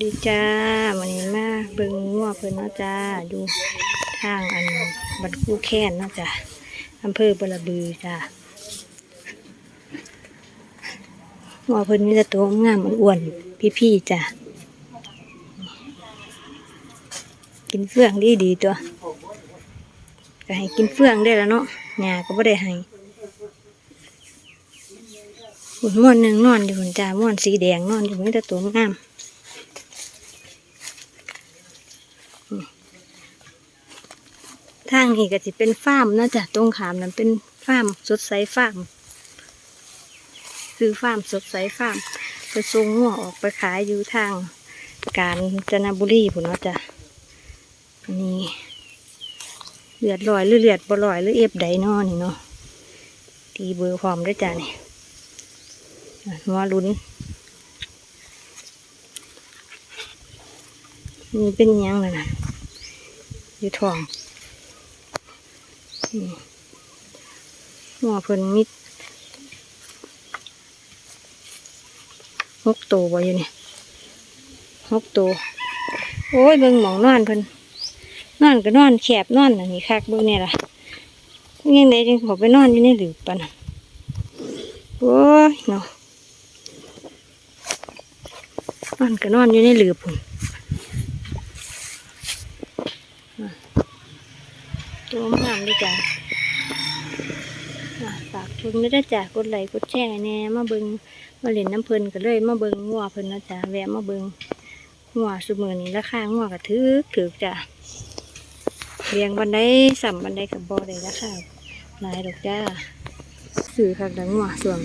ดีจ้าวันนี้มาเบิ่งงัวเพิ่นเนาะจ้าอยู่ทางอันบันคู่แค้นเนาะจ้าอำเภอบระบือจ้างัวเพิ่นมีแต่ตัวงามอ้วนๆพี่ๆจ้ากินเฟื่องดีดีๆตัวก็ให้กินเฟื่องได้แล้วเนาะหญ้าก็บ่ได้ให้ หุ่นม่วนหนึ่งนอนอยู่หุ่นจ้าม่วนสีแดงนอนอยู่มีแต่ตัวงามทางนี้ก็สิเป็นฟาร์มนะจ้ะตรงขามนั้นเป็นฟาร์มสดใสฟาร์มคือฟาร์มสดใสฟาร์มไปส่งหัวออกไปขายอยู่ทางกาญจนบุรีพุ่นเนาะจ้ะนนี้เลือดลอยหรือเลือดบ่ลอยหรือเอฟไดนอนี่เนาะตีเบอร์พร้อมด้วยจ้ะนี่ หัวลุ้นนี่เป็นยังเลยนะอยู่ทองหัวเพิ่นมิดหกตัวบ่อยู่นี่หกตัวโอ้ยเบิ่งหมองนอนเพิ่นนอนก็นอนแคบนอนอันนี้คักเบิ่งเนี่ยล่ะยังไงจังขอไปนอนอยู่ในหลืบปะนะโอ้ยเนาะ นอนก็นอนอยู่ในหลือะตัวงามดีจ้ะฝากคุณไม่ได้จากกดไลค์กดแชร์แน่มาเบิงมาเล่นน้ำเพลินก็เลยมาเบิงงัวเพลินนะจ้ะแวะมาเบิงงัวสมือนี้ราคางัวก็ถือถือจ้ะเลี้ยงบันไดสัมบันไดกับบ่อได้ราคาหลายดอกจ้าซื้อคักดังงัวส่วน